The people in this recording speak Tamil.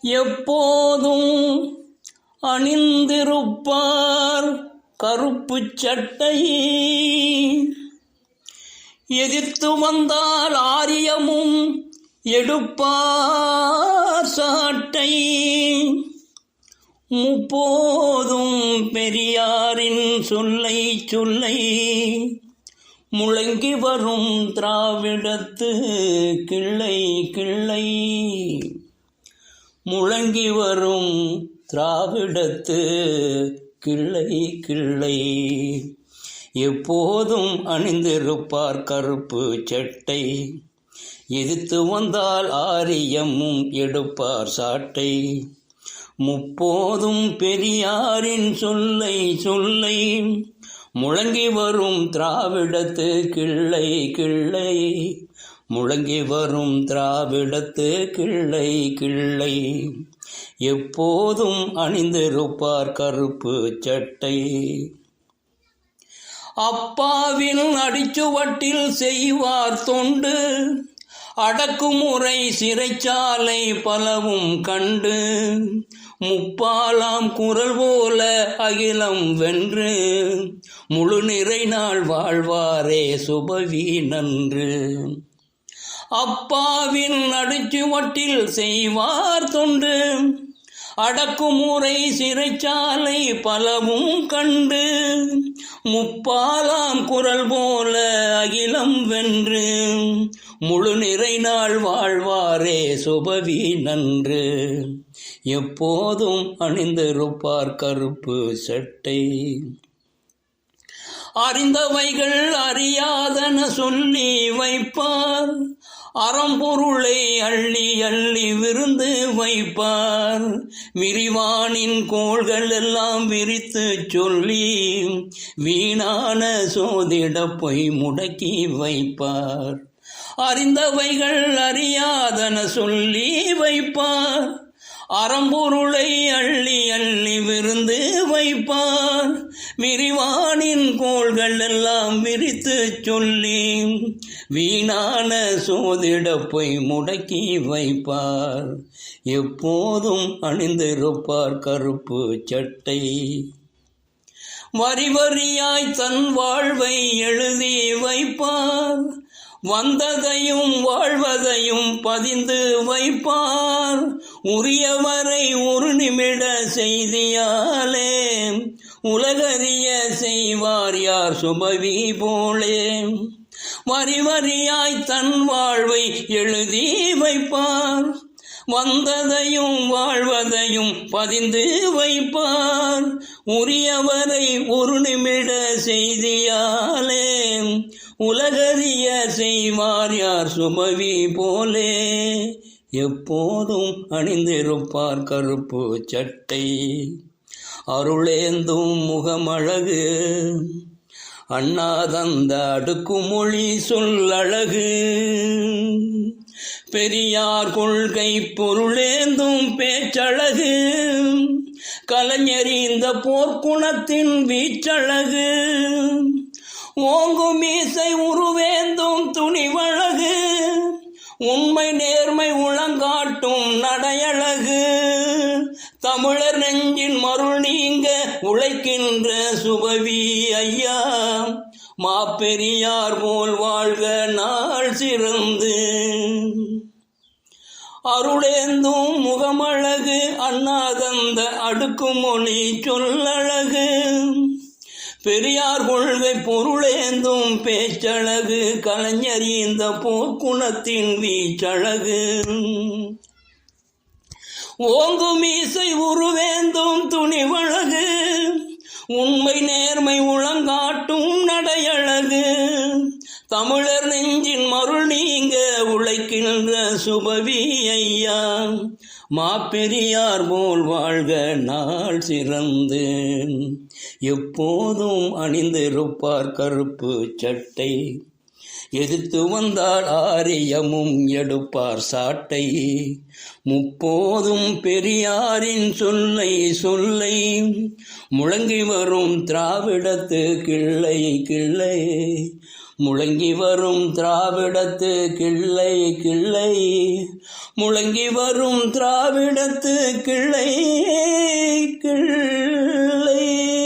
எப்போதும் அணிந்திருப்பார் கருப்பு சட்டை எதிர்த்து வந்தால் ஆரியமும் எடுப்பார் சாட்டை முப்போதும் பெரியாரின் சொல்லை சொல்லை முழங்கி வரும் திராவிடத்து கிள்ளை கிள்ளை. முழங்கி வரும் திராவிடத்து கிள்ளை கிள்ளை. எப்போதும் அணிந்திருப்பார் கருப்பு சட்டை. எதிர்த்து வந்தால் ஆரியமும் எடுப்பார் சாட்டை. முப்போதும் பெரியாரின் சொல்லை சொல்லை. முழங்கி வரும் திராவிடத்து கிள்ளை கிள்ளை. முழங்கி வரும் திராவிடத்து கிள்ளை கிள்ளை. எப்போதும் அணிந்திருப்பார் கருப்பு சட்டை. அப்பாவின் அடிச்சுவட்டில் செய்வார் தொண்டு. அடக்குமுறை சிறைச்சாலை பலவும் கண்டு. முப்பாலாம் குரல் போல அகிலம் வென்று. முழு நிறை நாள் வாழ்வாரே சுபவி நன்று அப்பாவின் நடுச்சுவட்டில் செய்வார் தொண்டு. அடக்குமுறை சிறைச்சாலை பலவும் கண்டு. முப்பாலாம் குரல் போல அகிலம் வென்று. முழு நிறை நாள் வாழ்வாரே சுபவி நன்று. எப்போதும் அணிந்திருப்பார் கருப்பு சட்டை. அறிந்தவைகள் அறியாதன சொல்லி வைப்பார். அறம்பொருளை அள்ளி அள்ளி விருந்து வைப்பார். விரிவானின் கோள்கள் எல்லாம் விரித்து சொல்லி வீணான சோதிட முடக்கி வைப்பார். அறிந்தவைகள் அறியாதன சொல்லி வைப்பார். அறம்பொருளை அள்ளி அள்ளி விருந்து வைப்பார். விரிவானின் கோள்கள் எல்லாம் விரித்து சொல்லி வீணான சோதிட பொய் முடக்கி வைப்பார். எப்போதும் அணிந்திருப்பார் கருப்பு சட்டை. வரி வரியாய் தன் வாழ்வை எழுதி வைப்பார். வந்ததையும் வாழ்வதையும் பதிந்து வைப்பார். உரியவரை ஒரு நிமிட செய்தியாலே உலகறிய செய்வார் யார் சுபவி போலே. வரி வரியாய் தன் வாழ்வை எழுதி வைப்பார். வந்ததையும் வாழ்வதையும் பதிந்து வைப்பார். உரியவரை ஒரு நிமிட செய்தியாலே உலகறிய செய்வார் யார் சுமவி போலே. எப்போதும் அணிந்திருப்பார் கருப்பு சட்டை. அருளேந்தும் முகமழகு. அண்ணாதந்த அடுக்குமொழி சொல்லழகு. பெரியார் கொள்கை பொருளேந்தும் பேச்சழகு. கலைஞர் இந்த போர்க்குணத்தின் வீச்சழகு. ஓங்கும் மீசை உருவேந்தும் துணிவழகு. உண்மை நேர்மை உளங்காட்டும் நடையழகு. தமிழர் நெஞ்சின் மருள் நீங்க உழைக்கின்ற சுபவி ஐயா மாப்பெரியார் போல் வாழ்க நாள் சிறந்து. அருளேந்தும் முகமழகு அண்ணாதந்த அடுக்குமொழி சொல்லழகு. பெரியார் கொள்கை பொருளேந்தும் பேச்சழகு கலைஞர் இந்த போர்க்குணத்தின் வீச்சழகு. ஓங்கும் மீசை உருவேந்தும் துணிவழகு. உண்மை நேர்மை உளங்காட்டும் நடையழகு. தமிழர் நெஞ்சின் மருள் நீங்க உழைக்கின்ற சுபவி ஐயா மாப்பெரியார் போல் வாழ்க நாள் சிறந்து. எப்போதும் அணிந்திருப்பார் கருப்பு சட்டை. எதிர்த்து வந்தால் ஆரியமும் எடுப்பார் சாட்டை. முப்போதும் பெரியாரின் சொல்லை சொல்லை முழங்கி வரும் திராவிடத்து கிள்ளை கிள்ளை. முழங்கி வரும் திராவிடத்து கிள்ளை கிள்ளை முழங்கி வரும் திராவிடத்து கிள்ளை கிள்ளை.